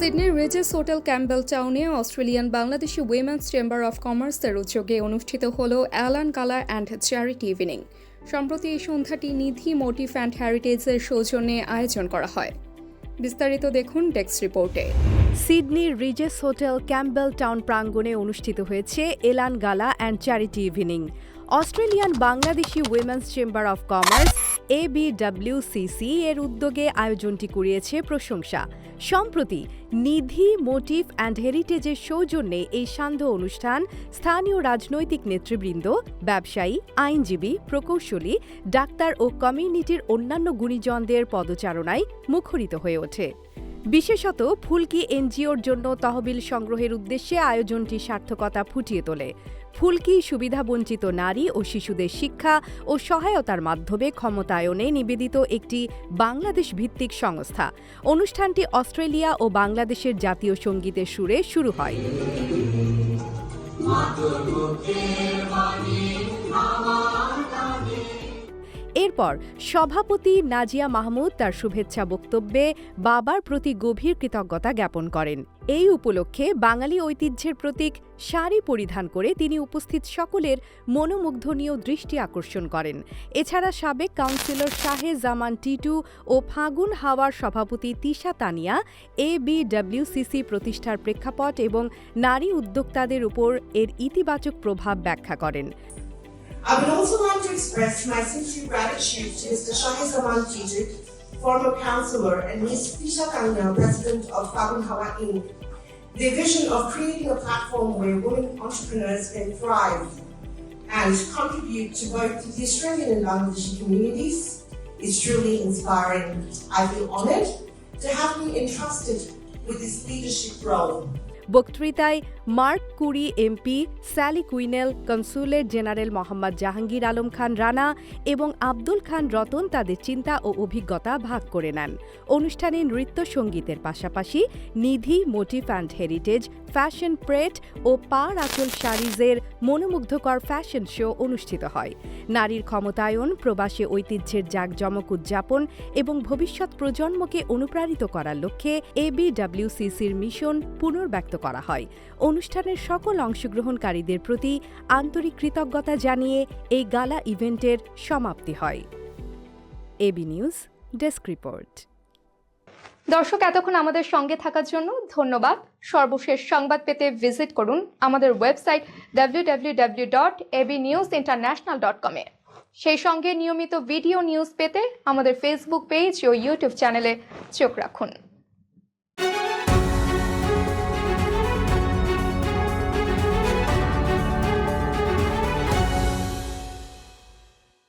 সিডনির rises hotel Campbell টাউনে Australian Bangladeshi women's chamber of কমার্সের উদ্যোগে অনুষ্ঠিত হল অ্যালান কালা অ্যান্ড চ্যারিটি ইভিনিং। সম্প্রতি এই সন্ধ্যাটি নিধি মোটিভ অ্যান্ড হ্যারিটেজের সৌজন্যে আয়োজন করা হয়। বিস্তারিত দেখুন ডেস্ক রিপোর্টে। সিডনির রিজেস হোটেল ক্যাম্বেল টাউন প্রাঙ্গণে অনুষ্ঠিত হয়েছে elan gala and charity evening. Australian Bangladeshi women's chamber of commerce A ABWCC এর উদ্যোগে আয়োজনটি কুড়িয়েছে প্রশংসা। সম্প্রতি নিধি মোটিভ অ্যান্ড হেরিটেজের সৌজন্যে এই সান্ধ্য অনুষ্ঠান স্থানীয় রাজনৈতিক নেতৃবৃন্দ, ব্যবসায়ী, আইনজীবী, প্রকৌশলী, ডাক্তার ও কমিউনিটির অন্যান্য গুণীজনদের পদচারণায় মুখরিত হয়ে ওঠে। বিশেষত ফুলকি এনজিওর জন্য তহবিল সংগ্রহের উদ্দেশ্যে আয়োজনটি সার্থকতা ফুটিয়ে তোলে। ফুলকি সুবিধাবঞ্চিত নারী ও শিশুদের শিক্ষা ও সহায়তার মাধ্যমে ক্ষমতায়নে নিবেদিত একটি বাংলাদেশ ভিত্তিক সংস্থা। অনুষ্ঠানটি অস্ট্রেলিয়া ও বাংলাদেশের জাতীয় সঙ্গীতের সুরে শুরু হয়। এরপর সভাপতি নাজিয়া মাহমুদ তার শুভেচ্ছা বক্তব্যে বাবার প্রতি গভীর কৃতজ্ঞতা জ্ঞাপন করেন। এই উপলক্ষে বাঙালি ঐতিহ্যের প্রতীক শাড়ি পরিধান করে তিনি উপস্থিত সকলের মনোমুগ্ধনীয় দৃষ্টি আকর্ষণ করেন। এছাড়া সাবেক কাউন্সিলর শাহে জামান টিটু ও ফাগুন হাওয়ার সভাপতি তিশা তানিয়া, এ বিডব্লিউসিসি প্রতিষ্ঠার প্রেক্ষাপট এবং নারী উদ্যোক্তাদের উপর এর ইতিবাচক প্রভাব ব্যাখ্যা করেন। I would also like to express my sincere gratitude to Mr. Shahid Zaman Tijuk, former councillor, and Ms. Tisha Kanya, president of Fagun Hawa Inc. The vision of creating a platform where women entrepreneurs can thrive and contribute to both the Australian and Bangladeshi communities is truly inspiring. I feel honoured to have been entrusted with this leadership role. বক্তৃতায় Mark Coure MP, Sally Quinnell, consulate general Mohammad Jahangir Alam Khan Rana এবং আব্দুল খান রতন তাদের চিন্তা ও অভিজ্ঞতা ভাগ করে নেন। অনুষ্ঠানে নৃত্য সঙ্গীতের পাশাপাশি Nidhi motif and heritage, fashion প্রেট ও পার আচল শাড়িজের মনোমুগ্ধকর ফ্যাশন শো অনুষ্ঠিত হয়। নারীর ক্ষমতায়ন, প্রবাসী ঐতিহ্যের জাঁকজমক উদযাপন এবং ভবিষ্যৎ প্রজন্মকে অনুপ্রাণিত করার লক্ষ্যে এবিডব্লিউসিসির মিশন পুনর্ব্যক্ত করা হয়। অনুষ্ঠানের সকল অংশগ্রহণকারীদের প্রতি আন্তরিক কৃতজ্ঞতা জানিয়ে এই গালা ইভেন্টের সমাপ্তি হয়। AB news, desk report. দর্শক, এতক্ষণ আমাদের সঙ্গে থাকার জন্য ধন্যবাদ। সর্বশেষ সংবাদ পেতে ভিজিট করুন আমাদের website W dot AB news international dot কমে সেই সঙ্গে নিয়মিত ভিডিও নিউজ পেতে আমাদের ফেসবুক পেজ ও ইউটিউব চ্যানেলে চোখ রাখুন।